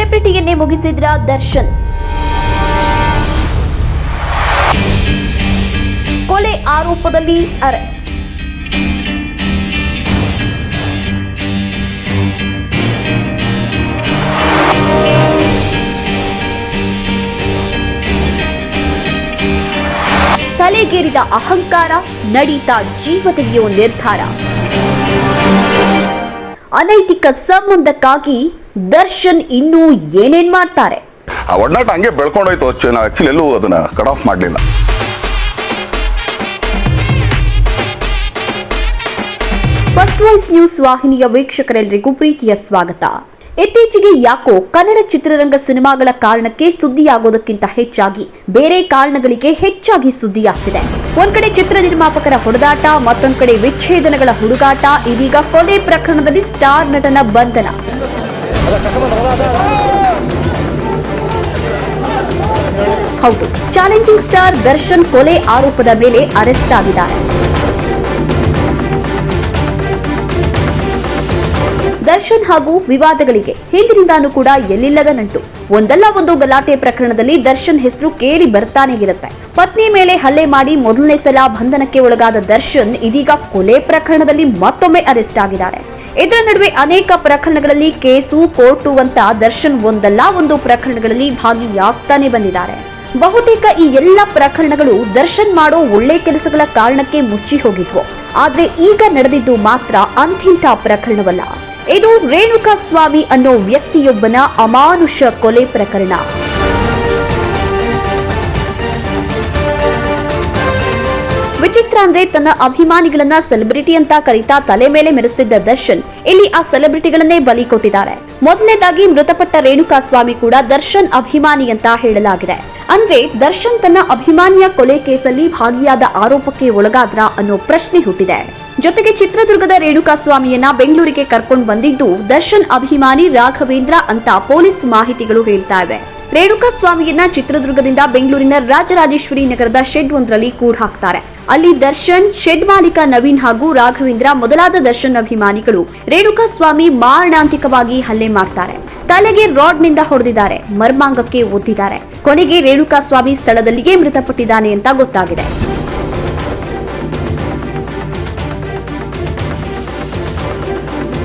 ಸೆಲೆಬ್ರಿಟಿಯನ್ನೇ ಮುಗಿಸಿದ್ರ ದರ್ಶನ್. ಕೊಲೆ ಆರೋಪದಲ್ಲಿ ಅರೆಸ್ಟ್. ತಲೆಗೇರಿದ ಅಹಂಕಾರ ನಡೀತಾ ಜೀವ ತೆಗೆಯುವ ನಿರ್ಧಾರ. ಅನೈತಿಕ ಸಂಬಂಧಕ್ಕಾಗಿ ದರ್ಶನ್ ಇನ್ನೂ ಏನೇನ್ ಮಾಡ್ತಾರೆ? ಆ ಒಡನಾಟ ಹಂಗೆ ಬೆಳ್ಕೊಂಡೋಯ್ತು ನಾವು ಆಕ್ಚುಲಿ ಎಲ್ಲೂ ಅದನ್ನ ಕಟ್ ಆಫ್ ಮಾಡಲಿಲ್ಲ. ಫಸ್ಟ್ ವಾಯ್ಸ್ ನ್ಯೂಸ್ ವಾಹಿನಿಯ ವೀಕ್ಷಕರೆಲ್ಲರಿಗೂ ಪ್ರೀತಿಯ ಸ್ವಾಗತ. ಇತ್ತೀಚೆಗೆ ಯಾಕೋ ಕನ್ನಡ ಚಿತ್ರರಂಗ ಸಿನಿಮಾಗಳ ಕಾರಣಕ್ಕೆ ಸುದ್ದಿಯಾಗೋದಕ್ಕಿಂತ ಹೆಚ್ಚಾಗಿ ಬೇರೆ ಕಾರಣಗಳಿಗೆ ಹೆಚ್ಚಾಗಿ ಸುದ್ದಿಯಾಗ್ತಿದೆ. ಒಂದ್ ಕಡೆ ಚಿತ್ರ ನಿರ್ಮಾಪಕರ ಹೊಡೆದಾಟ, ಮತ್ತೊಂದ್ ಕಡೆ ವಿಚ್ಛೇದನಗಳ ಹುಡುಗಾಟ, ಇದೀಗ ಕೊಲೆ ಪ್ರಕರಣದಲ್ಲಿ ಸ್ಟಾರ್ ನಟನ ಬಂಧನ. ಹೌದು, ಚಾಲೆಂಜಿಂಗ್ ಸ್ಟಾರ್ ದರ್ಶನ್ ಕೊಲೆ ಆರೋಪದ ಮೇಲೆ ಅರೆಸ್ಟ್ ಆಗಿದ್ದಾರೆ ದರ್ಶನ್ ಹಾಗೂ ವಿವಾದಗಳಿಗೆ ಹಿಂದಿನಿಂದಾನೂ ಕೂಡ ಎಲ್ಲಿಲ್ಲದ ನಂಟು. ಒಂದಲ್ಲ ಒಂದು ಗಲಾಟೆ ಪ್ರಕರಣದಲ್ಲಿ ದರ್ಶನ್ ಹೆಸರು ಕೇಳಿ ಬರ್ತಾನೆ ಇರುತ್ತೆ. ಪತ್ನಿ ಮೇಲೆ ಹಲ್ಲೆ ಮಾಡಿ ಮೊದಲನೇ ಸಲ ಬಂಧನಕ್ಕೆ ಒಳಗಾದ ದರ್ಶನ್ ಇದೀಗ ಕೊಲೆ ಪ್ರಕರಣದಲ್ಲಿ ಮತ್ತೊಮ್ಮೆ ಅರೆಸ್ಟ್ ಆಗಿದ್ದಾರೆ. ಇದರ ನಡುವೆ ಅನೇಕ ಪ್ರಕರಣಗಳಲ್ಲಿ ಕೇಸು, ಕೋರ್ಟು ಅಂತ ದರ್ಶನ್ ಒಂದಲ್ಲ ಒಂದು ಪ್ರಕರಣಗಳಲ್ಲಿ ಭಾಗಿಯಾಗ್ತಾನೆ ಬಂದಿದ್ದಾರೆ. ಬಹುತೇಕ ಈ ಎಲ್ಲ ಪ್ರಕರಣಗಳು ದರ್ಶನ್ ಮಾಡೋ ಒಳ್ಳೆ ಕೆಲಸಗಳ ಕಾರಣಕ್ಕೆ ಮುಚ್ಚಿ ಹೋಗಿದ್ವು. ಆದ್ರೆ ಈಗ ನಡೆದಿದ್ದು ಮಾತ್ರ ಅಂತಿಂಥ ಪ್ರಕರಣವಲ್ಲ. ಇದು ರೇಣುಕಾ ಸ್ವಾಮಿ ಅನ್ನೋ ವ್ಯಕ್ತಿಯೊಬ್ಬನ ಅಮಾನುಷ ಕೊಲೆ ಪ್ರಕರಣ. ವಿಚಿತ್ರ ಅಂದ್ರೆ ತನ್ನ ಅಭಿಮಾನಿಗಳನ್ನ ಸೆಲೆಬ್ರಿಟಿ ಅಂತ ಕರೀತಾ ತಲೆ ಮೇಲೆ ಮೆರೆಸಿದ್ದ ದರ್ಶನ್. ಇಲ್ಲಿ ಆ ಸೆಲೆಬ್ರಿಟಿಗಳನ್ನೇ ಬಲಿ ಕೊಟ್ಟಿದ್ದಾರೆ. ಮೊದಲನೇದಾಗಿ ಮೃತಪಟ್ಟ ರೇಣುಕಾ ಸ್ವಾಮಿ ಕೂಡ ದರ್ಶನ್ ಅಭಿಮಾನಿ ಅಂತ ಹೇಳಲಾಗಿದೆ. ಅಂದ್ರೆ ದರ್ಶನ್ ತನ್ನ ಅಭಿಮಾನಿಯ ಕೊಲೆ ಕೇಸಲ್ಲಿ ಭಾಗಿಯಾದ ಆರೋಪಕ್ಕೆ ಒಳಗಾದ್ರ ಅನ್ನೋ ಪ್ರಶ್ನೆ ಹುಟ್ಟಿದೆ. ಜೊತೆಗೆ ಚಿತ್ರದುರ್ಗದ ರೇಣುಕಾ ಸ್ವಾಮಿಯನ್ನ ಬೆಂಗಳೂರಿಗೆ ಕರ್ಕೊಂಡು ಬಂದಿದ್ದು ದರ್ಶನ್ ಅಭಿಮಾನಿ ರಾಘವೇಂದ್ರ ಅಂತ ಪೊಲೀಸ್ ಮಾಹಿತಿಗಳು ಹೇಳ್ತಾ ಇವೆ. ರೇಣುಕಾ ಸ್ವಾಮಿಯನ್ನ ಚಿತ್ರದುರ್ಗದಿಂದ ಬೆಂಗಳೂರಿನ ರಾಜರಾಜೇಶ್ವರಿ ನಗರದ ಶೆಡ್ ಒಂದರಲ್ಲಿ ಕೂರ್ ಹಾಕ್ತಾರೆ. ಅಲ್ಲಿ ದರ್ಶನ್, ಶೆಡ್ ಮಾಲೀಕ ನವೀನ್ ಹಾಗೂ ರಾಘವೇಂದ್ರ ಮೊದಲಾದ ದರ್ಶನ್ ಅಭಿಮಾನಿಗಳು ರೇಣುಕಾ ಸ್ವಾಮಿ ಮಾರಣಾಂತಿಕವಾಗಿ ಹಲ್ಲೆ ಮಾಡ್ತಾರೆ. ತಲೆಗೆ ರಾಡ್ನಿಂದ ಹೊಡೆದಿದ್ದಾರೆ, ಮರ್ಮಾಂಗಕ್ಕೆ ಒದ್ದಿದ್ದಾರೆ. ಕೊನೆಗೆ ರೇಣುಕಾ ಸ್ವಾಮಿ ಸ್ಥಳದಲ್ಲಿಯೇ ಮೃತಪಟ್ಟಿದ್ದಾನೆ ಅಂತ ಗೊತ್ತಾಗಿದೆ.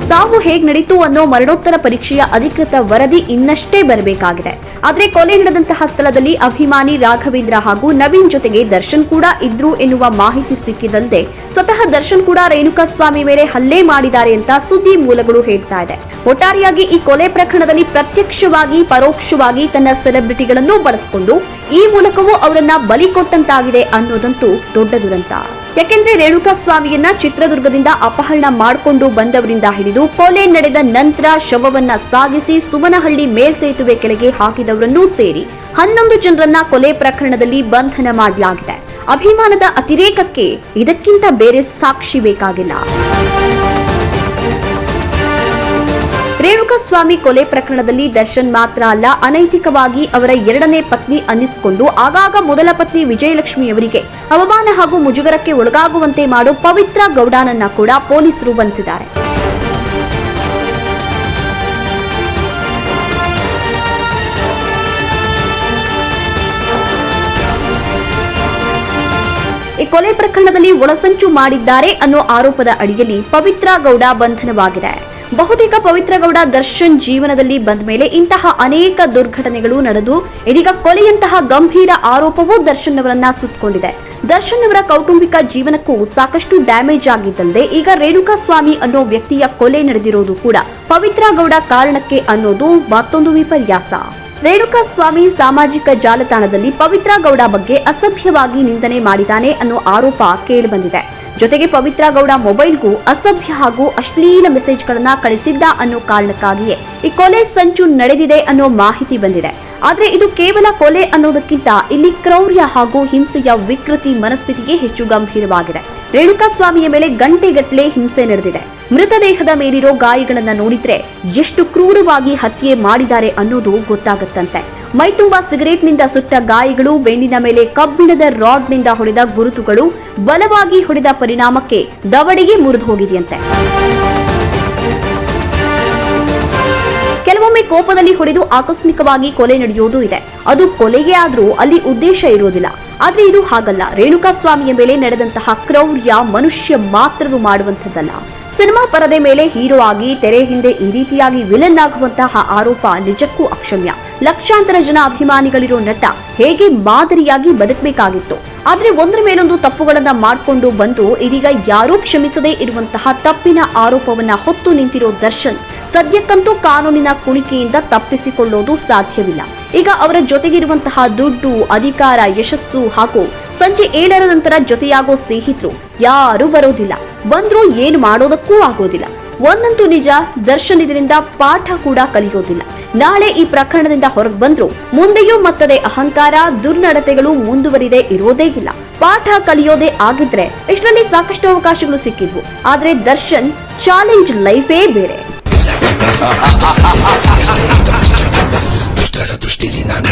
ಸಾವು ಹೇಗ್ ನಡೀತು ಅನ್ನೋ ಮರಣೋತ್ತರ ಪರೀಕ್ಷೆಯ ಅಧಿಕೃತ ವರದಿ ಇನ್ನಷ್ಟೇ ಬರಬೇಕಾಗಿದೆ. ಆದ್ರೆ ಕೊಲೆ ನಡೆದಂತಹ ಸ್ಥಳದಲ್ಲಿ ಅಭಿಮಾನಿ ರಾಘವೇಂದ್ರ ಹಾಗೂ ನವೀನ್ ಜೊತೆಗೆ ದರ್ಶನ್ ಕೂಡ ಇದ್ರು ಎನ್ನುವ ಮಾಹಿತಿ ಸಿಕ್ಕಿದಂತೆ ಸ್ವತಃ ದರ್ಶನ್ ಕೂಡ ರೇಣುಕಾ ಸ್ವಾಮಿ ಮೇಲೆ ಹಲ್ಲೆ ಮಾಡಿದ್ದಾರೆ ಅಂತ ಸುದ್ದಿ ಮೂಲಗಳು ಹೇಳ್ತಾ ಇದೆ. ಒಟ್ಟಾರೆಯಾಗಿ ಈ ಕೊಲೆ ಪ್ರಕರಣದಲ್ಲಿ ಪ್ರತ್ಯಕ್ಷವಾಗಿ, ಪರೋಕ್ಷವಾಗಿ ತನ್ನ ಸೆಲೆಬ್ರಿಟಿಗಳನ್ನು ಬಳಸಿಕೊಂಡು ಈ ಮೂಲಕವೂ ಅವರನ್ನ ಬಲಿ ಕೊಟ್ಟಂತಾಗಿದೆ ಅನ್ನೋದಂತೂ ದೊಡ್ಡ ದುರಂತ. ಯಾಕೆಂದ್ರೆ ರೇಣುಕಾ ಸ್ವಾಮಿಯನ್ನ ಚಿತ್ರದುರ್ಗದಿಂದ ಅಪಹರಣ ಮಾಡಿಕೊಂಡು ಬಂದವರಿಂದ ಹಿಡಿದು ಕೊಲೆ ನಡೆದ ನಂತರ ಶವವನ್ನ ಸಾಗಿಸಿ ಸುಮನಹಳ್ಳಿ ಮೇಲ್ಸೇತುವೆ ಕೆಳಗೆ ಹಾಕಿದವರನ್ನೂ ಸೇರಿ ಹನ್ನೊಂದು ಜನರನ್ನ ಕೊಲೆ ಪ್ರಕರಣದಲ್ಲಿ ಬಂಧನ ಮಾಡಲಾಗಿದೆ. ಅಭಿಮಾನದ ಅತಿರೇಕಕ್ಕೆ ಇದಕ್ಕಿಂತ ಬೇರೆ ಸಾಕ್ಷಿ ಬೇಕಾಗಿಲ್ಲ. ರೇಣುಕಾ ಸ್ವಾಮಿ ಕೊಲೆ ಪ್ರಕರಣದಲ್ಲಿ ದರ್ಶನ್ ಮಾತ್ರ ಅಲ್ಲ, ಅನೈತಿಕವಾಗಿ ಅವರ ಎರಡನೇ ಪತ್ನಿ ಅನ್ನಿಸಿಕೊಂಡು ಆಗಾಗ ಮೊದಲ ಪತ್ನಿ ವಿಜಯಲಕ್ಷ್ಮಿಯವರಿಗೆ ಅವಮಾನ ಹಾಗೂ ಮುಜುಗರಕ್ಕೆ ಒಳಗಾಗುವಂತೆ ಮಾಡೋ ಪವಿತ್ರ ಗೌಡನನ್ನ ಕೂಡ ಪೊಲೀಸರು ಬಂಧಿಸಿದ್ದಾರೆ. ಈ ಕೊಲೆ ಪ್ರಕರಣದಲ್ಲಿ ಒಳಸಂಚು ಮಾಡಿದ್ದಾರೆ ಅನ್ನೋ ಆರೋಪದ ಅಡಿಯಲ್ಲಿ ಪವಿತ್ರ ಗೌಡ ಬಂಧನವಾಗಿದೆ. ಬಹುತೇಕ ಪವಿತ್ರಗೌಡ ದರ್ಶನ್ ಜೀವನದಲ್ಲಿ ಬಂದ ಮೇಲೆ ಇಂತಹ ಅನೇಕ ದುರ್ಘಟನೆಗಳು ನಡೆದು, ಇದೀಗ ಕೊಲೆಯಂತಹ ಗಂಭೀರ ಆರೋಪವೂ ದರ್ಶನ್ ಅವರನ್ನ ಸುತ್ತಕೊಂಡಿದೆ ದರ್ಶನ್ ಅವರ ಕೌಟುಂಬಿಕ ಜೀವನಕ್ಕೂ ಸಾಕಷ್ಟು ಡ್ಯಾಮೇಜ್ ಆಗಿದ್ದಲ್ಲದೆ ಈಗ ರೇಣುಕಾ ಸ್ವಾಮಿ ಅನ್ನೋ ವ್ಯಕ್ತಿಯ ಕೊಲೆ ನಡೆದಿರೋದು ಕೂಡ ಪವಿತ್ರ ಗೌಡ ಕಾರಣಕ್ಕೆ ಅನ್ನೋದು ಮತ್ತೊಂದು ವಿಪರ್ಯಾಸ. ರೇಣುಕಾ ಸ್ವಾಮಿ ಸಾಮಾಜಿಕ ಜಾಲತಾಣದಲ್ಲಿ ಪವಿತ್ರ ಗೌಡ ಬಗ್ಗೆ ಅಸಭ್ಯವಾಗಿ ನಿಂದನೆ ಮಾಡಿದ್ದಾನೆ ಅನ್ನೋ ಆರೋಪ ಕೇಳಿಬಂದಿದೆ ಜೊತೆಗೆ ಪವಿತ್ರ ಗೌಡ ಮೊಬೈಲ್ಗೂ ಅಸಭ್ಯ ಹಾಗೂ ಅಶ್ಲೀಲ ಮೆಸೇಜ್ಗಳನ್ನ ಕಳಿಸಿದ್ದ ಅನ್ನೋ ಕಾರಣಕ್ಕಾಗಿಯೇ ಈ ಕೊಲೆ ಸಂಚು ನಡೆದಿದೆ ಅನ್ನೋ ಮಾಹಿತಿ ಬಂದಿದೆ. ಆದ್ರೆ ಇದು ಕೇವಲ ಕೊಲೆ ಅನ್ನೋದಕ್ಕಿಂತ ಇಲ್ಲಿ ಕ್ರೌರ್ಯ ಹಾಗೂ ಹಿಂಸೆಯ ವಿಕೃತಿ ಮನಸ್ಥಿತಿಗೆ ಹೆಚ್ಚು ಗಂಭೀರವಾಗಿದೆ. ರೇಣುಕಾ ಸ್ವಾಮಿಯ ಮೇಲೆ ಗಂಟೆಗಟ್ಟಲೆ ಹಿಂಸೆ ನಡೆದಿದೆ. ಮೃತದೇಹದ ಮೇಲಿರೋ ಗಾಯಗಳನ್ನ ನೋಡಿದ್ರೆ ಎಷ್ಟು ಕ್ರೂರವಾಗಿ ಹತ್ಯೆ ಮಾಡಿದ್ದಾರೆ ಅನ್ನೋದು ಗೊತ್ತಾಗುತ್ತಂತೆ. ಮೈತುಂಬಾ ಸಿಗರೇಟ್ನಿಂದ ಸುಟ್ಟ ಗಾಯಗಳು, ಬೆನ್ನಿನ ಮೇಲೆ ಕಬ್ಬಿಣದ ರಾಡ್ನಿಂದ ಹೊಡೆದ ಗುರುತುಗಳು, ಬಲವಾಗಿ ಹೊಡೆದ ಪರಿಣಾಮಕ್ಕೆ ದವಡೆಗೆ ಮುರಿದು ಹೋಗಿದೆಯಂತೆ. ಕೆಲವೊಮ್ಮೆ ಕೋಪದಲ್ಲಿ ಹೊಡೆದು ಆಕಸ್ಮಿಕವಾಗಿ ಕೊಲೆ ನಡೆಯುವುದು ಇದೆ. ಅದು ಕೊಲೆಗೆ ಆದರೂ ಅಲ್ಲಿ ಉದ್ದೇಶ ಇರೋದಿಲ್ಲ ಆದ್ರೆ ಇದು ಹಾಗಲ್ಲ. ರೇಣುಕಾ ಸ್ವಾಮಿಯ ಮೇಲೆ ನಡೆದಂತಹ ಕ್ರೌರ್ಯ ಮನುಷ್ಯ ಮಾತ್ರವು ಮಾಡುವಂಥದ್ದಲ್ಲ. ಸಿನಿಮಾ ಪರದೆ ಮೇಲೆ ಹೀರೋ ಆಗಿ ತೆರೆ ಹಿಂದೆ ಈ ರೀತಿಯಾಗಿ ವಿಲನ್ ಆಗುವಂತಹ ಆರೋಪ ನಿಜಕ್ಕೂ ಅಕ್ಷಮ್ಯ. ಲಕ್ಷಾಂತರ ಜನ ಅಭಿಮಾನಿಗಳಿರೋ ನಟ ಹೇಗೆ ಮಾದರಿಯಾಗಿ ಬದುಕಬೇಕಾಗಿತ್ತು. ಆದ್ರೆ ಒಂದರ ಮೇಲೊಂದು ತಪ್ಪುಗಳನ್ನ ಮಾಡಿಕೊಂಡು ಬಂದು ಇದೀಗ ಯಾರೂ ಕ್ಷಮಿಸದೇ ಇರುವಂತಹ ತಪ್ಪಿನ ಆರೋಪವನ್ನ ಹೊತ್ತು ನಿಂತಿರೋ ದರ್ಶನ್ ಸದ್ಯಕ್ಕಂತೂ ಕಾನೂನಿನ ಕುಣಿಕೆಯಿಂದ ತಪ್ಪಿಸಿಕೊಳ್ಳೋದು ಸಾಧ್ಯವಿಲ್ಲ. ಈಗ ಅವರ ಜೊತೆಗಿರುವಂತಹ ದುಡ್ಡು, ಅಧಿಕಾರ, ಯಶಸ್ಸು ಹಾಗೂ ಸಂಜೆ ಏಳರ ನಂತರ ಜೊತೆಯಾಗೋ ಸ್ನೇಹಿತರು ಯಾರೂ ಬರೋದಿಲ್ಲ. ಬಂದ್ರೂ ಏನು ಮಾಡೋದಕ್ಕೂ ಆಗೋದಿಲ್ಲ. ಒಂದಂತೂ ನಿಜ ದರ್ಶನ್ ಇದರಿಂದ ಪಾಠ ಕೂಡ ಕಲಿಯೋದಿಲ್ಲ. ನಾಳೆ ಈ ಪ್ರಕರಣದಿಂದ ಹೊರಗೆ ಬಂದ್ರು ಮುಂದೆಯೂ ಮತ್ತದೇ ಅಹಂಕಾರ ದುರ್ನಡತೆಗಳು ಮುಂದುವರಿದೇ ಇರೋದೇ ಇಲ್ಲ. ಪಾಠ ಕಲಿಯೋದೇ ಆಗಿದ್ರೆ ಇಷ್ಟರಲ್ಲಿ ಸಾಕಷ್ಟು ಅವಕಾಶಗಳು ಸಿಕ್ಕಿದ್ವು. ಆದ್ರೆ ದರ್ಶನ್ ಚಾಲೆಂಜ್ ಲೈಫೇ ಬೇರೆ. ದುಷ್ಟರ ದೃಷ್ಟಿಲಿ ನಾನು